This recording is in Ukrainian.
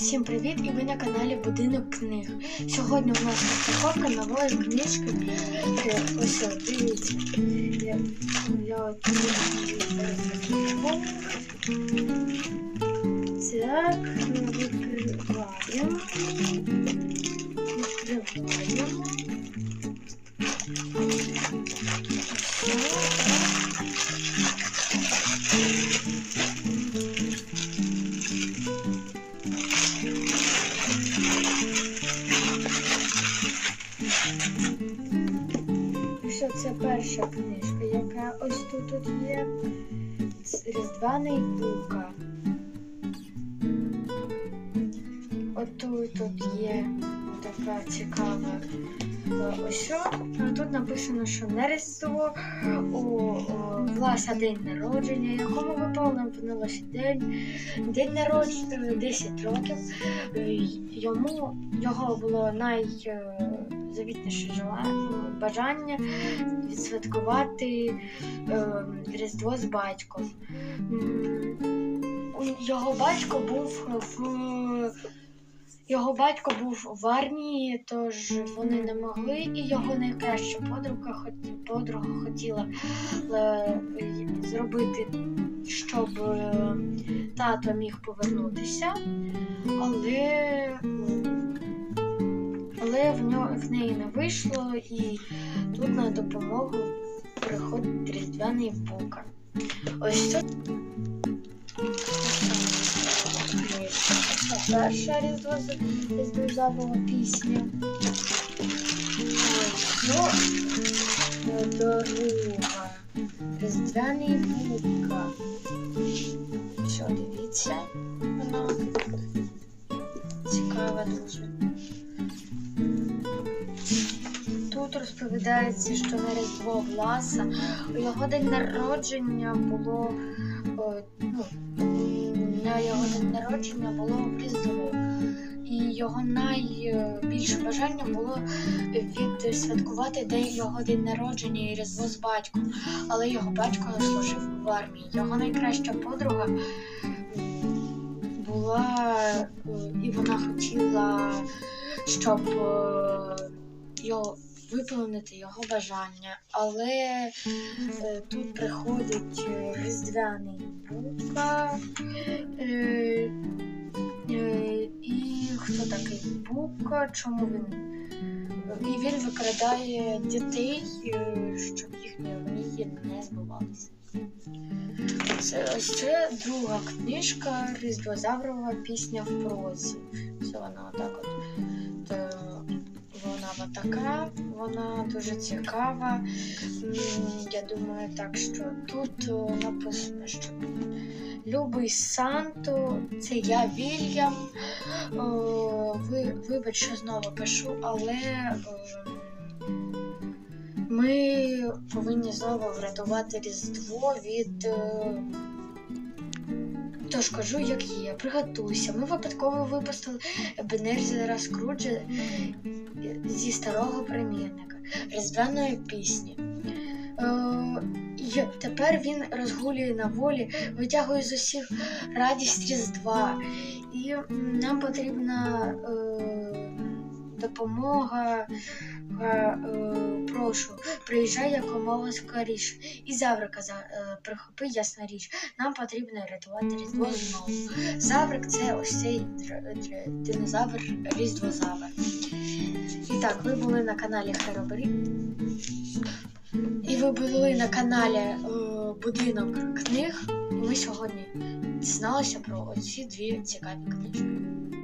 Всім привіт! І ви на каналі Будинок книг. Сьогодні у нас розпаковка нової книжки. Е, Ось дивіться. Я, я. Так, відкриваємо. Відкриваємо. Перша книжка, яка ось тут от є Різдваний Бука. От тут є така цікава е, ось Тут написано, що Різдво у, Власа день народження, якому випав напевнилося день. День народження 10 років. Е, Йому його було найзавітніше бажання відсвяткувати е, Різдво з батьком. Його батько був в його батько був в армії, тож вони не могли, і його найкраща подруга, подруга хотіла е, зробити, щоб е, тато міг повернутися, але, але в, нього, в неї не вийшло, і тут на допомогу приходить різдвяний бука. Ось це. Перша різдво різдвозавова пісня. Ось це друга. Різдвяний бука. Що, дивіться, вона цікава дуже. Тут розповідається, що на Різдво Власа його день народження було о, ну, на його день народження було в Різдво. І його найбільше бажання було відсвяткувати день його день народження і Різдво з батьком. Але його батько служив в армії. Його найкраща подруга була е, і вона хотіла, щоб е, його виповнити його бажання. Але е, тут приходить е, різдвяний Бука. Е, е, і хто такий Бука? Чому він? І він викрадає дітей, е, щоб їхні мрії не збувалися. Це це друга книжка Різдвозаврова пісня в прозі. Це вона отак от. Вона така, вона дуже цікава. Я думаю, так що тут написано, що Любий Санто, це я Вільям. Ви, вибач, що знову пишу, але ми повинні знову врятувати Різдво від. е, Тож кажу, як є, приготуйся. Ми випадково випустили Бенерзера Скруджа зі старого примірника Різдвяної пісні. Е, і тепер він розгулює на волі, витягує з усіх радість Різдва. І нам потрібна е, допомога. Е, е, прошу, приїжджай якомога скоріше. І Заврика за, е, прихопи, ясна річ. Нам потрібно рятувати Різдво знову. Заврик це ось цей динозавр Різдвозавр. І так, ви були на каналі Херобері. І ви були на каналі е, Будинок книг. І ми сьогодні дізналися про оці дві цікаві книжки.